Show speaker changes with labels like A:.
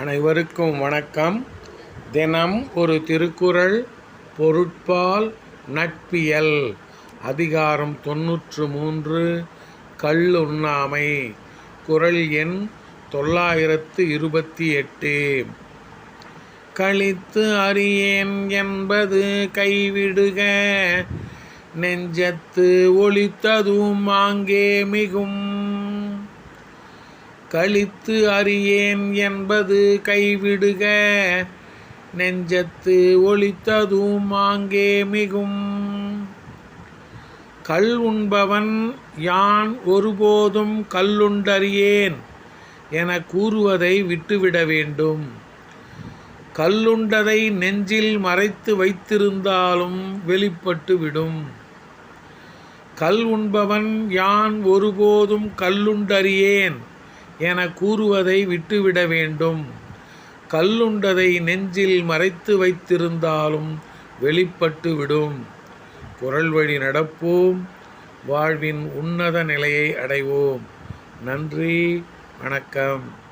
A: அனைவருக்கும் வணக்கம். தினம் ஒரு திருக்குறள் பொருட்பால் நட்பியல் அதிகாரம் தொன்னூற்று மூன்று கள்ளுண்ணாமை குறள் எண் தொள்ளாயிரத்து இருபத்தி எட்டு. கழித்து அறியேன் என்பது கைவிடுக நெஞ்சத்து ஒளித்ததும் ஆங்கே மிகும் கழித்து அறியேன் என்பது கைவிடுக. நெஞ்சத்து ஒளித்ததும் ஆங்கே மிகும். கல் உண்பவன் யான் ஒருபோதும் கல்லுண்டறியேன் என கூறுவதை விட்டுவிட வேண்டும். கல்லுண்டதை நெஞ்சில் மறைத்து வைத்திருந்தாலும் வெளிப்பட்டு விடும். கல் உண்பவன் யான் ஒருபோதும் கல்லுண்டறியேன் என கூறுவதை விட்டுவிட வேண்டும். கல்லுண்டதை நெஞ்சில் மறைத்து வைத்திருந்தாலும் வெளிப்பட்டு விடும். குரல் வழி நடப்போம். வாழ்வின் உன்னத நிலையை அடைவோம். நன்றி. வணக்கம்.